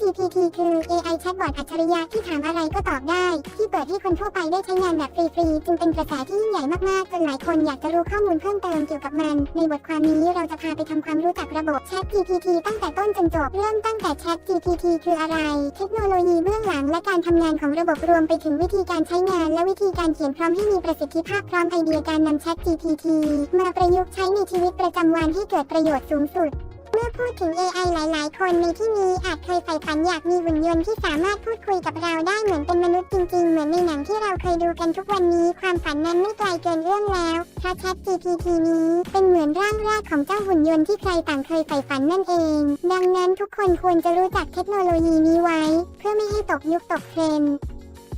ChatGPT คือ AI แชทบอทอัจฉริยะที่ถามอะไรก็ตอบได้ ที่เปิดให้คนทั่วไปได้ใช้งานแบบฟรีๆ จึงเป็นกระแสที่ยิ่งใหญ่มากๆ จนหลายคนอยากจะรู้ข้อมูลเพิ่มเติมเกี่ยวกับมัน ในบทความนี้เราจะพาไปทำความรู้จักระบบ ChatGPT ตั้งแต่ต้นจนจบ เริ่มตั้งแต่ ChatGPT คืออะไร เทคโนโลยีเบื้องหลังและการทำงานของระบบรวมไปถึงวิธีการใช้งาน และวิธีการเขียนพร้อมให้มีประสิทธิภาพพร้อมไอเดียการนำ ChatGPT มาประยุกต์ใช้ในชีวิตประจำวันให้เกิดประโยชน์สูงสุด เมื่อพูดถึง AI หลาย ๆ คนในที่นี้อาจเคยใฝ่ฝันอยากมีหุ่นยนต์ที่สามารถพูดคุยกับเราได้เหมือนเป็นมนุษย์จริง ๆ เหมือนในหนังที่เราเคยดูกันทุกวันนี้ ความฝันนั้นไม่ไกลเกินเอื้อมแล้วเพราะ ChatGPT นี้เป็นเหมือนร่างแรกของเจ้าหุ่นยนต์ที่ใครต่างเคยใฝ่ฝันนั่นเอง ดังนั้นทุกคนควรจะรู้จักเทคโนโลยีนี้ไว้ เพื่อไม่ให้ตกยุคตกเทรนด์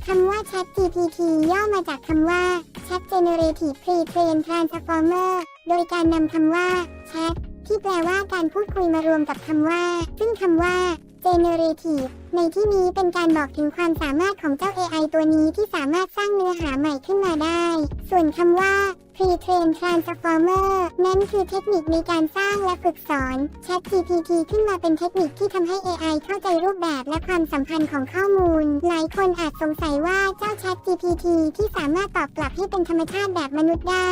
คำว่า ChatGPT ย่อมาจากคำว่า Chat Generative Pre-trained Transformer โดยการนำคำว่า Chat ที่แปลว่าการพูดคุยมารวมกับคำว่า ซึ่งคำว่า generative ในที่นี้เป็นการบอกถึงความสามารถของเจ้า AI ตัวนี้ที่สามารถสร้างเนื้อหาใหม่ขึ้นมาได้ ส่วนคำว่า pre-trained transformer นั่นคือเทคนิคในการสร้างและฝึกสอน ChatGPT ขึ้นมาเป็นเทคนิคที่ทำให้ AI เข้าใจรูปแบบและความสัมพันธ์ของข้อมูล หลายคนอาจสงสัยว่าเจ้า ChatGPT ที่สามารถตอบกลับให้เป็นธรรมชาติแบบมนุษย์ได้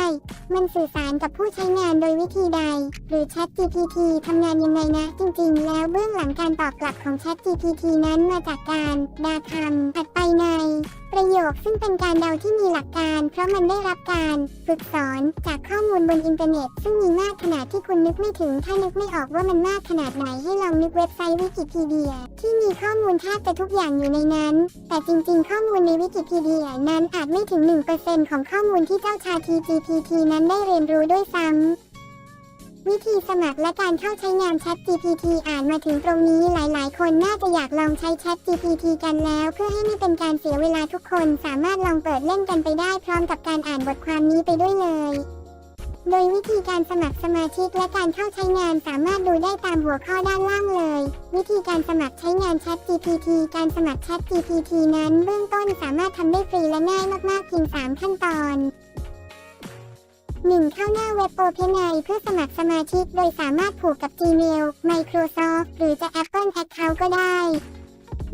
มันสื่อสารกับผู้ใช้งานโดยวิธีใด หรือ ChatGPT ทำงานยังไงนะ จริงๆ แล้วเบื้องหลังการตอบกลับของ ChatGPT นั้นมาจากการดาคำอัดไปใน ประโยคซึ่งเป็นการเดาที่มีหลักการ เพราะมันได้รับการฝึกสอนจากข้อมูลบนอินเทอร์เน็ต ซึ่งมีมากขนาดที่คุณนึกไม่ถึง ถ้านึกไม่ออกว่ามันมากขนาดไหนให้ลองนึกเว็บไซต์วิกิพีเดีย ที่มีข้อมูลแทบจะทุกอย่างอยู่ในนั้น แต่จริงๆ ข้อมูลในวิกิพีเดียนั้นอาจไม่ถึง 1%ของข้อมูลที่เจ้าชาที GPT นั้นได้เรียนรู้ด้วยซ้ำ วิธีสมัครและการเข้าใช้งาน Chat GPT อ่านมาถึงตรงนี้หลาย ๆ คนน่าจะอยากลองใช้ Chat GPT กันแล้ว เพื่อให้ไม่เป็นการเสียเวลาทุกคนสามารถลองเปิดเล่นกันไปได้พร้อมกับการอ่านบทความนี้ไปด้วยเลย โดยวิธีการสมัครสมาชิกและการเข้าใช้งานสามารถดูได้ตามหัวข้อด้านล่างเลย วิธีการสมัครใช้งาน Chat GPT การสมัคร Chat GPT นั้นเบื้องต้นสามารถทำได้ฟรีและง่ายมาก ๆ เพียง3ขั้นตอน 1. เข้าหน้าเว็บ OpenAI เพื่อสมัครสมาชิก โดยสามารถผูกกับ Gmail Microsoft หรือจะ Apple Account ก็ได้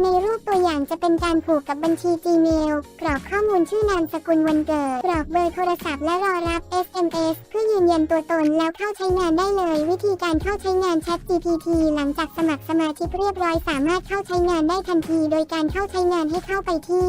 ในรูปตัวอย่างจะเป็นการผูกกับบัญชี Gmail กรอกข้อมูลชื่อนามสกุลวันเกิด กรอกเบอร์โทรศัพท์และรอรับ SMS เพื่อยืนยันตัวตนแล้วเข้าใช้งานได้เลย วิธีการเข้าใช้งาน Chat GPT หลังจากสมัครสมาชิกเรียบร้อยสามารถเข้าใช้งานได้ทันที โดยการเข้าใช้งานให้เข้าไปที่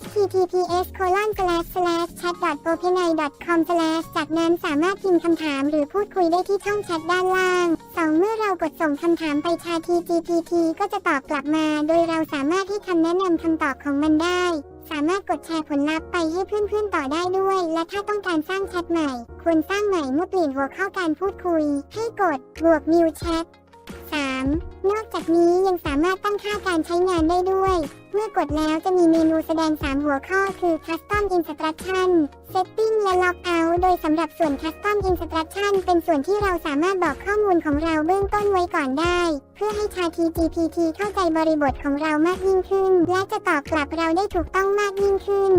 https colon slash slash chat openai com slash จากนั้นสามารถพิมพ์คำถามหรือพูดคุยได้ที่ช่องแชทด้านล่าง 2. เมื่อเรากดส่งคำถามไปชาที GPT ก็จะตอบกลับมา โดยเราสามารถให้คำแนะนำคำตอบของมันได้ สามารถกดแชร์ผลลัพธ์ไปให้เพื่อนๆต่อได้ด้วย และถ้าต้องการสร้างแชทใหม่ ควรสร้างใหม่เมื่อเปลี่ยนหัวข้อการพูดคุย ให้กดบวก new chat 3. นอกจากนี้ยังสามารถตั้งค่าการใช้งานได้ด้วย เมื่อกดแล้วจะมีเมนูแสดง 3 หัวข้อคือ Custom Instruction Setting และ Lockout โดยสำหรับส่วน Custom Instruction เป็นส่วนที่เราสามารถบอกข้อมูลของเราเบื้องต้นไว้ก่อนได้ เพื่อให้ชาที GPT เข้าใจบริบทของเรามากยิ่งขึ้น และจะตอบกลับเราได้ถูกต้องมากยิ่งขึ้น